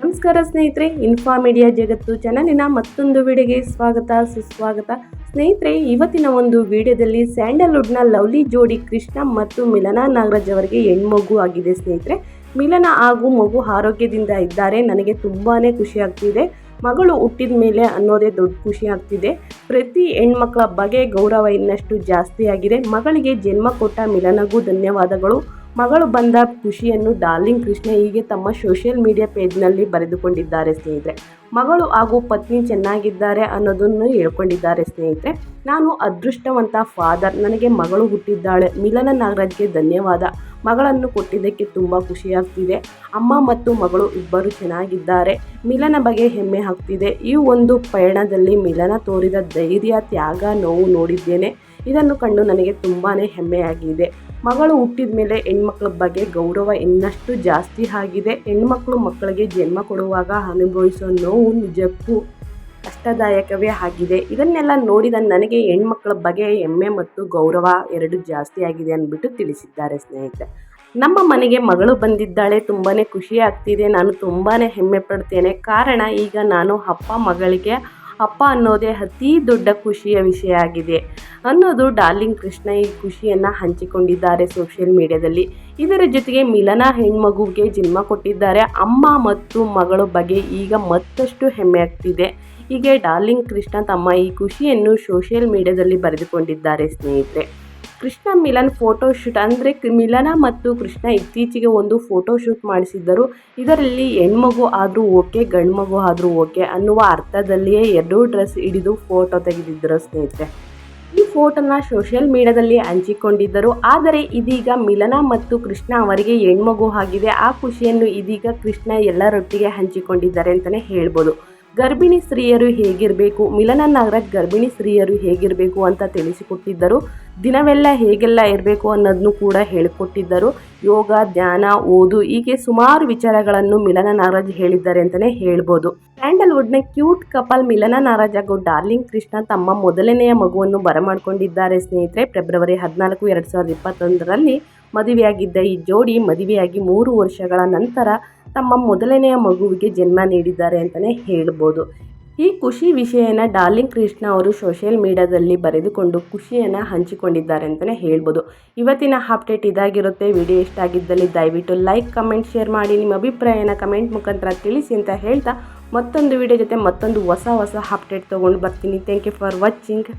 ನಮಸ್ಕಾರ ಸ್ನೇಹಿತರೆ info media ಜಗತ್ತು ಚಾನಲಿನ ಮತ್ತೊಂದು ವಿಡಿಯೋಗೆ ಸ್ವಾಗತ, ಸುಸ್ವಾಗತ. ಸ್ನೇಹಿತರೆ, ಇವತ್ತಿನ ಒಂದು ವಿಡಿಯೋದಲ್ಲಿ ಸ್ಯಾಂಡಲ್ವುಡ್ನ ಲವ್ಲಿ ಜೋಡಿ ಕೃಷ್ಣ ಮತ್ತು ಮಿಲನಾ ನಾಗರಾಜ್ ಅವರಿಗೆ ಹೆಣ್ಮಗು ಆಗಿದೆ ಸ್ನೇಹಿತರೆ. ಮಿಲನ ಹಾಗೂ ಮಗು ಆರೋಗ್ಯದಿಂದ ಇದ್ದಾರೆ, ನನಗೆ ತುಂಬಾ ಖುಷಿ ಆಗ್ತಿದೆ. ಮಗಳು ಹುಟ್ಟಿದ ಮೇಲೆ ಅನ್ನೋದೇ ದೊಡ್ಡ ಖುಷಿ ಆಗ್ತಿದೆ. ಪ್ರತಿ ಹೆಣ್ಮಕ್ಳ ಬಗೆ ಗೌರವ ಇನ್ನಷ್ಟು ಜಾಸ್ತಿ ಆಗಿದೆ ಮಗಳಿಗೆ ಜನ್ಮ ಕೊಟ್ಟ ಮಿಲನಗೂ ಧನ್ಯವಾದಗಳು. ಮಗಳು ಬಂದ ಖುಷಿಯನ್ನು ಡಾರ್ಲಿಂಗ್ ಕೃಷ್ಣ ಹೀಗೆ ತಮ್ಮ ಸೋಷಿಯಲ್ ಮೀಡಿಯಾ ಪೇಜ್ನಲ್ಲಿ ಬರೆದುಕೊಂಡಿದ್ದಾರೆ ಸ್ನೇಹಿತರೆ. ಮಗಳು ಹಾಗೂ ಪತ್ನಿ ಚೆನ್ನಾಗಿದ್ದಾರೆ ಅನ್ನೋದನ್ನು ಹೇಳ್ಕೊಂಡಿದ್ದಾರೆ ಸ್ನೇಹಿತರೆ. ನಾನು ಅದೃಷ್ಟವಂತ ಫಾದರ್ ನನಗೆ ಮಗಳು ಹುಟ್ಟಿದ್ದಾಳೆ. ಮಿಲನ ನಾಗರಾಜ್ಗೆ ಧನ್ಯವಾದ. ಮಗಳನ್ನು ಕೊಟ್ಟಿದ್ದಕ್ಕೆ ತುಂಬ ಖುಷಿಯಾಗ್ತಿದೆ. ಅಮ್ಮ ಮತ್ತು ಮಗಳು ಇಬ್ಬರು ಚೆನ್ನಾಗಿದ್ದಾರೆ. ಮಿಲನ ಬಗ್ಗೆ ಹೆಮ್ಮೆ ಆಗ್ತಿದೆ. ಈ ಒಂದು ಪಯಣದಲ್ಲಿ ಮಿಲನ ತೋರಿದ ಧೈರ್ಯ, ತ್ಯಾಗ, ನೋವು ನೋಡಿದ್ದೇನೆ. ಇದನ್ನು ಕಂಡು ನನಗೆ ತುಂಬಾ ಹೆಮ್ಮೆಯಾಗಿದೆ. ಮಗಳು ಹುಟ್ಟಿದ ಮೇಲೆ ಹೆಣ್ಮಕ್ಳ ಬಗ್ಗೆ ಗೌರವ ಇನ್ನಷ್ಟು ಜಾಸ್ತಿ ಆಗಿದೆ. ಹೆಣ್ಮಕ್ಳು ಮಕ್ಕಳಿಗೆ ಜನ್ಮ ಕೊಡುವಾಗ ಅನುಭವಿಸೋ ನೋವು ನಿಜಕ್ಕೂ ಕಷ್ಟದಾಯಕವೇ ಆಗಿದೆ. ಇದನ್ನೆಲ್ಲ ನೋಡಿದ ನನಗೆ ಹೆಣ್ಮಕ್ಳ ಬಗ್ಗೆ ಹೆಮ್ಮೆ ಮತ್ತು ಗೌರವ ಎರಡು ಜಾಸ್ತಿ ಆಗಿದೆ ಅಂದ್ಬಿಟ್ಟು ತಿಳಿಸಿದ್ದಾರೆ ಸ್ನೇಹಿತರೆ. ನಮ್ಮ ಮನೆಗೆ ಮಗಳು ಬಂದಿದ್ದಾಳೆ ತುಂಬಾ ಖುಷಿ ಆಗ್ತಿದೆ. ನಾನು ತುಂಬಾ ಹೆಮ್ಮೆ ಪಡ್ತೇನೆ. ಕಾರಣ ಈಗ ನಾನು ಅಪ್ಪ ಮಗಳಿಗೆ ಅಪ್ಪ ಅನ್ನೋದೇ ಅತೀ ದೊಡ್ಡ ಖುಷಿಯ ವಿಷಯ ಆಗಿದೆ. ಅನ್ನೋದು ಡಾರ್ಲಿಂಗ್ ಕೃಷ್ಣ ಈ ಖುಷಿಯನ್ನು ಹಂಚಿಕೊಂಡಿದ್ದಾರೆ ಸೋಷಿಯಲ್ ಮೀಡಿಯಾದಲ್ಲಿ. ಇದರ ಜೊತೆಗೆ ಮಿಲನ ಹೆಣ್ಮಗುಗೆ ಜನ್ಮ ಕೊಟ್ಟಿದ್ದಾರೆ. ಅಮ್ಮ ಮತ್ತು ಮಗಳ ಬಗ್ಗೆ ಈಗ ಮತ್ತಷ್ಟು ಹೆಮ್ಮೆ ಆಗ್ತಿದೆ. ಹೀಗೆ ಡಾರ್ಲಿಂಗ್ ಕೃಷ್ಣ ತಮ್ಮ ಈ ಖುಷಿಯನ್ನು ಸೋಷಿಯಲ್ ಮೀಡಿಯಾದಲ್ಲಿ ಬರೆದುಕೊಂಡಿದ್ದಾರೆ ಸ್ನೇಹಿತರೆ. ಕೃಷ್ಣ ಮಿಲನ್ ಫೋಟೋ ಶೂಟ್ ಅಂದರೆ ಮಿಲನ ಮತ್ತು ಕೃಷ್ಣ ಇತ್ತೀಚೆಗೆ ಒಂದು ಫೋಟೋ ಶೂಟ್ ಮಾಡಿಸಿದ್ದರು. ಇದರಲ್ಲಿ ಹೆಣ್ಮಗು ಆದರೂ ಓಕೆ ಗಂಡು ಮಗು ಆದರೂ ಓಕೆ ಅನ್ನುವ ಅರ್ಥದಲ್ಲಿಯೇ ಎರಡೂ ಡ್ರೆಸ್ ಹಿಡಿದು ಫೋಟೋ ತೆಗೆದಿದ್ದರು ಸ್ನೇಹಿತರೆ. ಈ ಫೋಟೋನ ಸೋಷಿಯಲ್ ಮೀಡಿಯಾದಲ್ಲಿ ಹಂಚಿಕೊಂಡಿದ್ದರು. ಆದರೆ ಇದೀಗ ಮಿಲನ ಮತ್ತು ಕೃಷ್ಣ ಅವರಿಗೆ ಹೆಣ್ಮಗು ಆಗಿದೆ. ಆ ಖುಷಿಯನ್ನು ಇದೀಗ ಕೃಷ್ಣ ಎಲ್ಲರೊಟ್ಟಿಗೆ ಹಂಚಿಕೊಂಡಿದ್ದಾರೆ ಅಂತಲೇ ಹೇಳ್ಬೋದು. ಗರ್ಭಿಣಿ ಸ್ತ್ರೀಯರು ಹೇಗಿರಬೇಕು? ಮಿಲನ ನಗರ ಗರ್ಭಿಣಿ ಸ್ತ್ರೀಯರು ಹೇಗಿರಬೇಕು ಅಂತ ತಿಳಿಸಿಕೊಟ್ಟಿದ್ದರು. ದಿನವೆಲ್ಲ ಹೇಗೆಲ್ಲ ಇರಬೇಕು ಅನ್ನೋದನ್ನು ಕೂಡ ಹೇಳಿಕೊಟ್ಟಿದ್ದರು. ಯೋಗ, ಧ್ಯಾನ, ಓದು ಹೀಗೆ ಸುಮಾರು ವಿಚಾರಗಳನ್ನು ಮಿಲನ ನಾಗರಾಜ್ ಹೇಳಿದ್ದಾರೆ ಅಂತಲೇ ಹೇಳ್ಬೋದು. ಸ್ಯಾಂಡಲ್ವುಡ್ನ ಕ್ಯೂಟ್ ಕಪಲ್ ಮಿಲನ ನಾರಾಜ್ ಹಾಗೂ ಡಾರ್ಲಿಂಗ್ ಕೃಷ್ಣ ತಮ್ಮ ಮೊದಲನೆಯ ಮಗುವನ್ನು ಬರಮಾಡಿಕೊಂಡಿದ್ದಾರೆ ಸ್ನೇಹಿತರೆ. ಫೆಬ್ರವರಿ ಹದಿನಾಲ್ಕು, ಎರಡು ಸಾವಿರದ ಇಪ್ಪತ್ತೊಂದರಲ್ಲಿ ಮದುವೆಯಾಗಿದ್ದ ಈ ಜೋಡಿ ಮದುವೆಯಾಗಿ ಮೂರು ವರ್ಷಗಳ ನಂತರ ತಮ್ಮ ಮೊದಲನೆಯ ಮಗುವಿಗೆ ಜನ್ಮ ನೀಡಿದ್ದಾರೆ ಅಂತಲೇ ಹೇಳ್ಬೋದು. ಈ ಖುಷಿ ವಿಷಯನ ಡಾರ್ಲಿಂಗ್ ಕೃಷ್ಣ ಅವರು ಸೋಷಿಯಲ್ ಮೀಡಿಯಾದಲ್ಲಿ ಬರೆದುಕೊಂಡು ಖುಷಿಯನ್ನು ಹಂಚಿಕೊಂಡಿದ್ದಾರೆ ಅಂತಲೇ ಹೇಳ್ಬೋದು. ಇವತ್ತಿನ ಅಪ್ಡೇಟ್ ಇದಾಗಿರುತ್ತೆ. ವಿಡಿಯೋ ಇಷ್ಟ ಆಗಿದ್ದಲ್ಲಿ ದಯವಿಟ್ಟು ಲೈಕ್, ಕಮೆಂಟ್, ಶೇರ್ ಮಾಡಿ. ನಿಮ್ಮ ಅಭಿಪ್ರಾಯನ ಕಮೆಂಟ್ ಮುಖಾಂತರ ತಿಳಿಸಿ ಅಂತ ಹೇಳ್ತಾ ಮತ್ತೊಂದು ವಿಡಿಯೋ ಜೊತೆ ಮತ್ತೊಂದು ಹೊಸ ಹೊಸ ಅಪ್ಡೇಟ್ ತೊಗೊಂಡು ಬರ್ತೀನಿ. Thank you for watching